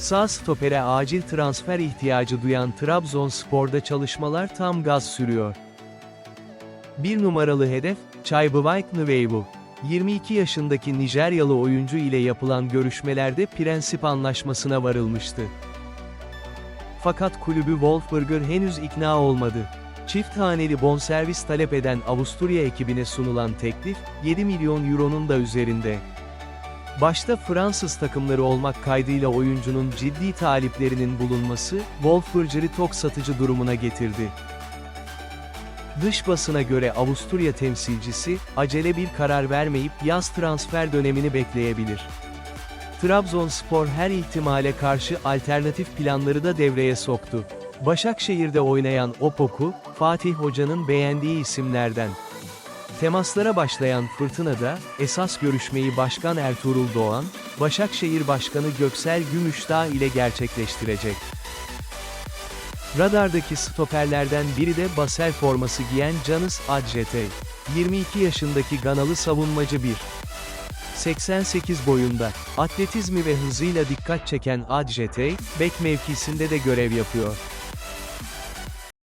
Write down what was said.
Sağ stopere acil transfer ihtiyacı duyan Trabzonspor'da çalışmalar tam gaz sürüyor. Bir numaralı hedef, Chaibıvayk Nweibu. 22 yaşındaki Nijeryalı oyuncu ile yapılan görüşmelerde prensip anlaşmasına varılmıştı. Fakat kulübü Wolfsburger henüz ikna olmadı. Çift haneli bonservis talep eden Avusturya ekibine sunulan teklif, 7 milyon euronun da üzerinde. Başta Fransız takımları olmak kaydıyla oyuncunun ciddi taliplerinin bulunması, Wolfsburger'i tok satıcı durumuna getirdi. Dış basına göre Avusturya temsilcisi, acele bir karar vermeyip yaz transfer dönemini bekleyebilir. Trabzonspor her ihtimale karşı alternatif planları da devreye soktu. Başakşehir'de oynayan Opoku, Fatih Hoca'nın beğendiği isimlerden. Temaslara başlayan Fırtına'da, esas görüşmeyi Başkan Ertuğrul Doğan, Başakşehir Başkanı Göksel Gümüşdağ ile gerçekleştirecek. Radardaki stoperlerden biri de Basel forması giyen Canis Adjetey. 22 yaşındaki Ganalı savunmacı 1. 88 boyunda, atletizmi ve hızıyla dikkat çeken Adjetey, bek mevkisinde de görev yapıyor.